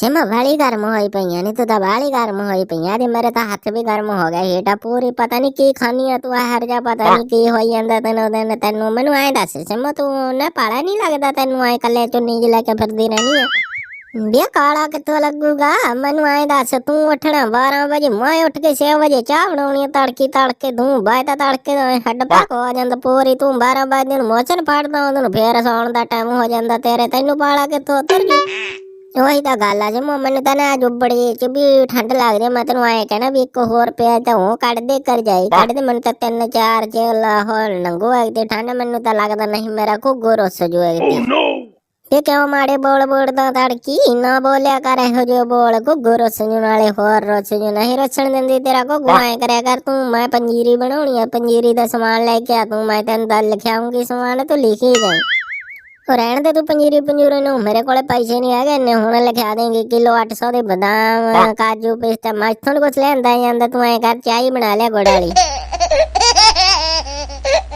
ਸਿਮਾ ਵਾਲੀ ਗਰਮ ਹੋਈ ਪਈਆਂ ਨਹੀਂ ਤੂੰ ਤਾਂ ਵਾਲੀ ਗਰਮ ਹੋਈ ਪਈਆਂ ਤੇ ਮੇਰੇ ਤਾਂ ਹੱਥ ਵੀ ਗਰਮ ਹੋ ਗਏ ਹੇਟਾ ਪੂਰੀ ਪਤਾ ਨਹੀਂ ਕੀ ਖਾਣੀ ਆ, ਤੂੰ ਹਰ ਜਾ ਪਤਾ ਨਹੀਂ ਕੀ ਹੋਈ ਜਾਂਦਾ ਤੈਨੂੰ ਦਿਨ ਤੈਨੂੰ, ਮੈਨੂੰ ਐਂ ਦੱਸ ਸਿਮਾ, ਤੂੰ ਨਾ ਪਾਲਾ ਨਹੀਂ ਲੱਗਦਾ ਤੈਨੂੰ ਐ ਕੱਲੇ ਚੁੰਨੀ ਜਿਹੀ ਲੈ ਕੇ ਫਿਰਦੀ ਰਹਿਣੀ ਆ? ਬਿਆ ਕਾਲਾ ਕਿੱਥੋਂ ਲੱਗੂਗਾ? ਮੈਨੂੰ ਐਂ ਦੱਸ, ਤੂੰ ਉੱਠਣਾ 12 ਵਜੇ, ਮੈਂ ਉੱਠ ਕੇ 6 ਵਜੇ ਚਾਹ ਬਣਾਉਣੀ ਆ, ਤੜਕੀ ਤੜਕੇ ਦੂੰ ਬਾਏ ਤਾਂ ਤੜਕੇ ਹੱਡ ਪੱਕ ਹੋ ਜਾਂਦਾ ਪੂਰੀ, ਤੂੰ 12 ਵਜੇ ਨੂੰ ਮੋਚਨ ਫੜਦਾ, ਉਹਨੂੰ ਫੇਰ ਸੌਣ ਦਾ ਟਾਈਮ ਹੋ ਜਾਂਦਾ, ਤੇਰੇ ਤੈਨੂੰ ਪਾਲਾ ਕਿੱਥੋਂ, ਉਤਰ ਗਈ ਉਹੀ ਤਾਂ ਗੱਲ ਆ ਜੇ ਮੈਨੂੰ ਤਾਂ ਨਾ ਜੁਬੜੀ ਚ ਵੀ ਠੰਡ ਲੱਗਦੀ ਆ, ਮੈਂ ਤੈਨੂੰ ਐਂ ਕਹਿਣਾ ਵੀ ਇੱਕ ਹੋਰ ਪਿਆ ਤਾਂ ਉਹ ਕੱਢ ਦੇ ਕਰ ਜਾਈ ਕੱਢ ਦੇ ਮੈਨੂੰ ਤਾਂ ਤਿੰਨ ਚਾਰ ਚ ਲਾਹੌਰ ਨੰਗੋ ਹੈ ਤੇ ਠੰਡ ਮੈਨੂੰ ਤਾਂ ਲੱਗਦਾ ਨਹੀਂ ਮੇਰਾ ਘੁੱਗੋ ਰੁੱਸ ਜੋ ਹੈ ਇਹ ਕਿਉਂ ਮਾੜੇ ਬੋਲ ਬੋਲਦਾ ਤੜਕੀ? ਨਾ ਬੋਲਿਆ ਕਰ ਇਹੋ ਜਿਹੇ ਬੋਲ ਘੁੱਗੋ ਰੁੱਸ ਜੂ ਨਾਲੇ ਹੋਰ ਰੁੱਸ ਜੂ ਨਹੀਂ ਰੁੱਸਣ ਦਿੰਦੀ ਤੇਰਾ ਘੁੱਗੋ ਐਂ ਕਰਿਆ ਕਰ ਤੂੰ ਮੈਂ ਪੰਜੀਰੀ ਬਣਾਉਣੀ ਆ ਪੰਜੀਰੀ ਦਾ ਸਮਾਨ ਲੈ ਕੇ ਆ ਤੂੰ ਮੈਂ ਤੈਨੂੰ ਦੱਲ ਲਿਖਾਉਂਗੀ ਸਮਾਨ ਤੂੰ ਲਿਖੀ ਜਾਈ। ਉਹ ਰਹਿਣ ਦੇ ਤੂੰ ਪੰਜੀਰੀ ਪੰਜੂਰੇ ਨੂੰ ਮੇਰੇ ਕੋਲੇ ਪੈਸੇ ਨਹੀਂ ਹੈਗੇ ਨੇ ਹੁਣ ਲਿਖਾ ਦੇਂਗੀ ਕਿਲੋ 800 ਦੇ ਬਦਾਮ ਕਾਜੂ ਪਿਸਤਾ ਮੈਂ ਤੁਹਾਨੂੰ ਕੁਛ ਲੈਂਦਾ ਜਾਂਦਾ ਤੂੰ ਐ ਕਰ ਚਾਹ ਹੀ ਬਣਾ ਲਿਆ ਗੁੜ ਵਾਲੀ।